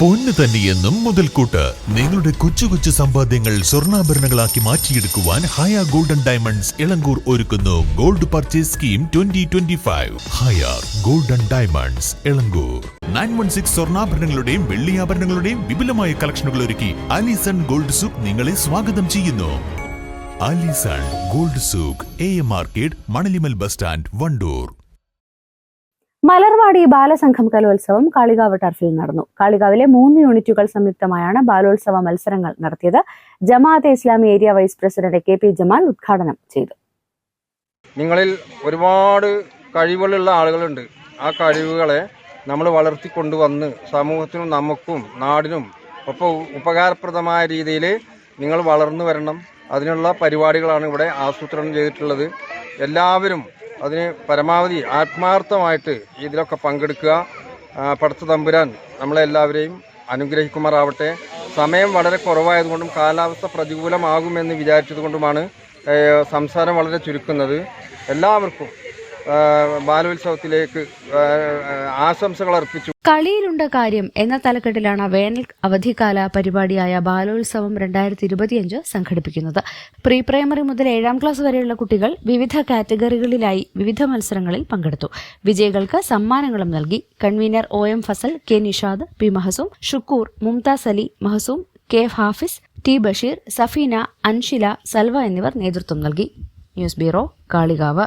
പൊന്ന് തന്നെയെന്നും മുതൽക്കൂട്ട്. നിങ്ങളുടെ കൊച്ചു കൊച്ചു സമ്പാദ്യങ്ങൾ സ്വർണാഭരണങ്ങളാക്കി മാറ്റിയെടുക്കുവാൻ ഹയ ഗോൾഡൻ ഡയമണ്ട്സ് ഇളങ്കൂർ ഒരുക്കുന്നു. Gold purchase scheme twenty twenty five ഹയ golden diamonds Elankur. Nine one six സ്വർണാഭരണങ്ങളുടെയും വെള്ളിയാഭരണങ്ങളുടെയും വിപുലമായ കളക്ഷനുകൾ ഒരുക്കി അലിസൺ ഗോൾഡ് സൂക്ക് നിങ്ങളെ സ്വാഗതം ചെയ്യുന്നു. Alison gold souk A M market Manalimal bus stand Wandoor. Malarvadi Balasangham കലോത്സവം കാളികാവ് ടർഫിൽ നടന്നു. കാളികാവിലെ മൂന്ന് യൂണിറ്റുകൾ സംയുക്തമായാണ് ബാലോത്സവ മത്സരങ്ങൾ നടത്തിയത്. Jamaate Islami area vice president K P Jamal ഉദ്ഘാടനം ചെയ്തു. നിങ്ങളിൽ ഒരുപാട് കഴിവുകളുള്ള ആളുകളുണ്ട്. ആ കഴിവുകളെ നമ്മൾ വളർത്തിക്കൊണ്ടുവന്ന് സമൂഹത്തിനും നമുക്കും നാടിനും ഒപ്പം ഉപകാരപ്രദമായ രീതിയിൽ നിങ്ങൾ വളർന്നു വരണം. അതിനുള്ള പരിപാടികളാണ് ഇവിടെ ആസൂത്രണം ചെയ്തിട്ടുള്ളത്. എല്ലാവരും അതിന് പരമാവധി ആത്മാർത്ഥമായിട്ട് ഇതിലൊക്കെ പങ്കെടുക്കുക. പടച്ച തമ്പുരാൻ നമ്മളെല്ലാവരെയും അനുഗ്രഹിക്കുമാറാവട്ടെ. സമയം വളരെ കുറവായതുകൊണ്ടും കാലാവസ്ഥ പ്രതികൂലമാകുമെന്ന് വിചാരിച്ചതുകൊണ്ടുമാണ് സംസാരം വളരെ ചുരുക്കുന്നത്. എല്ലാവർക്കും ബാലോത്സവത്തിലേക്ക് ആശംസകൾ അർപ്പിച്ചു. കളിയിലുണ്ട് കാര്യം എന്ന തലക്കെട്ടിലാണ് വേനൽ അവധിക്കാല പരിപാടിയായ ബാലോത്സവം രണ്ടായിരത്തി ഇരുപത്തിയഞ്ച് സംഘടിപ്പിക്കുന്നത്. പ്രീ പ്രൈമറി മുതൽ ഏഴാം ക്ലാസ് വരെയുള്ള കുട്ടികൾ വിവിധ കാറ്റഗറികളിലായി വിവിധ മത്സരങ്ങളിൽ പങ്കെടുത്തു. വിജയികൾക്ക് സമ്മാനങ്ങളും നൽകി. Convener O M Fazal K Nishad P Mahsoom Shukoor Mumtaz Ali Mahsoom K Hafiz T Basheer Safeena Anshila Salva എന്നിവർ നേതൃത്വം നൽകി. News bureau Kalikavu.